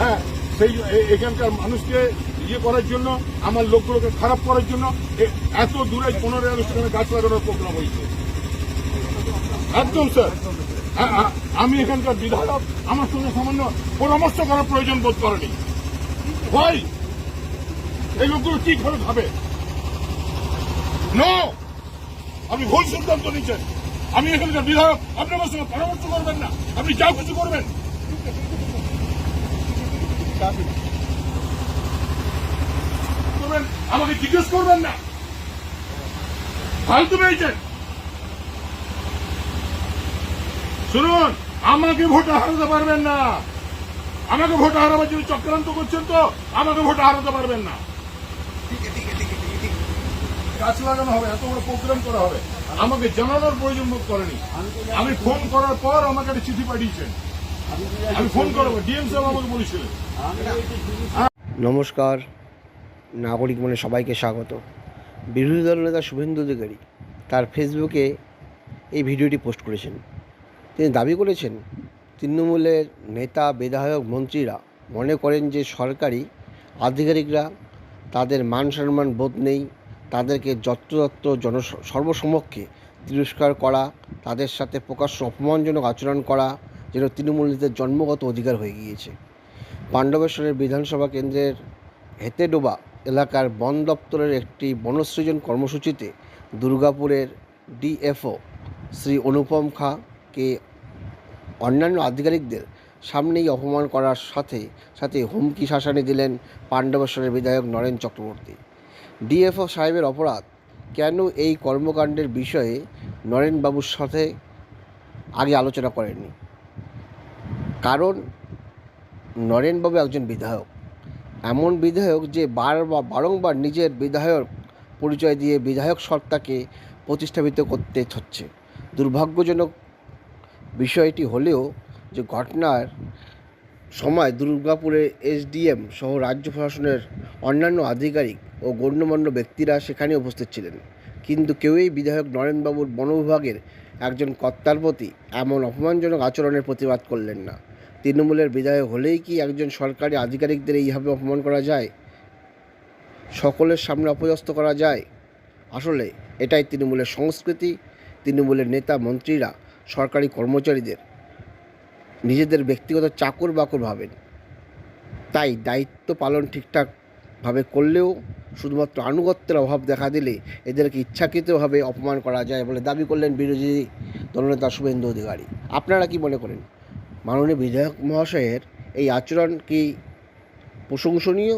হ্যাঁ সেই এখানকার মানুষকে ইয়ে করার জন্য আমার লোকগুলোকে খারাপ করার জন্য এত দূরে পনেরো আগস্ট গাছ লাগানোর প্রোগ্রাম হয়েছে। একদম স্যার। হ্যাঁ, হ্যাঁ, আমি এখানকার বিধায়ক আমার সঙ্গে সামান্য পরামর্শ করার প্রয়োজন বোধ করেনি। ভাই এই লোকগুলো কি করে ভাবে? নো আপনি ভুল সিদ্ধান্ত নিচ্ছেন। আমি এখানকার বিধায়ক আপনি আমার সঙ্গে পরামর্শ করবেন না। আপনি যা কিছু করবেন। আমাকে জিজ্ঞেস করবেন না। ফালতু পেয়েছেন শুনুন আমাকে ভোটে হারাতে পারবেন না। আমাকে ভোটে হারাবার জন্য চক্রান্ত করছেন তো আমাকে ভোটে হারাতে পারবেন না। গাছ লাগানো হবে এত বড় প্রোগ্রাম করা হবে। আমাকে জানানোর প্রয়োজন বোধ করেনি। আমি ফোন করার পর আমাকে একটা চিঠি পাঠিয়েছেন। নমস্কার, নাগরিক মনে সবাইকে স্বাগত। বিরোধী দল নেতা শুভেন্দু অধিকারী তার ফেসবুকে এই ভিডিওটি পোস্ট করেছেন। তিনি দাবি করেছেন, তৃণমূলের নেতা, বিধায়ক, মন্ত্রীরা মনে করেন যে সরকারি আধিকারিকরা তাদের মান সম্মান বোধ নেই, তাদেরকে যত্রতত্র জন সর্বসমক্ষে তিরস্কার করা, তাদের সাথে প্রকাশ্য অপমানজনক আচরণ করা যেন তৃণমূলীদের জন্মগত অধিকার হয়ে গিয়েছে। পাণ্ডবেশ্বরের বিধানসভা কেন্দ্রের হেতেডোবা এলাকার বন দপ্তরের একটি বনসৃজন কর্মসূচিতে দুর্গাপুরের ডিএফও শ্রী অনুপম খাঁকে অন্যান্য আধিকারিকদের সামনেই অপমান করার সাথে সাথে হুমকি শাসানি দিলেন পাণ্ডবেশ্বরের বিধায়ক নরেন চক্রবর্তী। ডিএফও সাহেবের অপরাধ, কেন এই কর্মকাণ্ডের বিষয়ে নরেনবাবুর সাথে আগে আলোচনা করেননি? কারণ নরেনবাবু একজন বিধায়ক। এমন বিধায়ক যে বার বারংবার নিজের বিধায়ক পরিচয় দিয়ে বিধায়ক সত্তাকে প্রতিস্থাপিত করতে হচ্ছে। দুর্ভাগ্যজনক বিষয়টি হলেও যে ঘটনার সময় দুর্গাপুরে এসডিএম সহ রাজ্য প্রশাসনের অন্যান্য আধিকারিক ও গণ্যমান্য ব্যক্তিরা সেখানে উপস্থিত ছিলেন। কিন্তু কেউই বিধায়ক নরেনবাবুর বনবিভাগের একজন কর্তার প্রতি এমন অপমানজনক আচরণের প্রতিবাদ করলেন না। তৃণমূলের বিদায় হলেই কি একজন সরকারি আধিকারিকদের এইভাবে অপমান করা যায়? সকলের সামনে অপদস্থ করা যায়? আসলে এটাই তৃণমূলের সংস্কৃতি, তৃণমূলের নেতা মন্ত্রীরা, সরকারি কর্মচারীদের, নিজেদের ব্যক্তিগত চাকর বাকর ভাবেন। তাই দায়িত্ব পালন ঠিকঠাকভাবে করলেও শুধুমাত্র আনুগত্যের অভাব দেখা দিলে এদেরকে ইচ্ছাকৃতভাবে অপমান করা যায় বলে দাবি করলেন বিরোধী দলনেতা শুভেন্দু অধিকারী। আপনারা কি মনে করেন? মাননীয় বিধায়ক মহাশয়ের এই আচরণ কি প্রশংসনীয়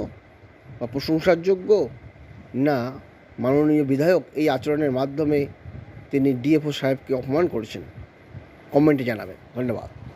বা প্রশংসার যোগ্য না, মাননীয় বিধায়ক এই আচরণের মাধ্যমে তিনি ডিএফও সাহেবকে অপমান করেছেন। কমেন্টে জানাবেন। ধন্যবাদ।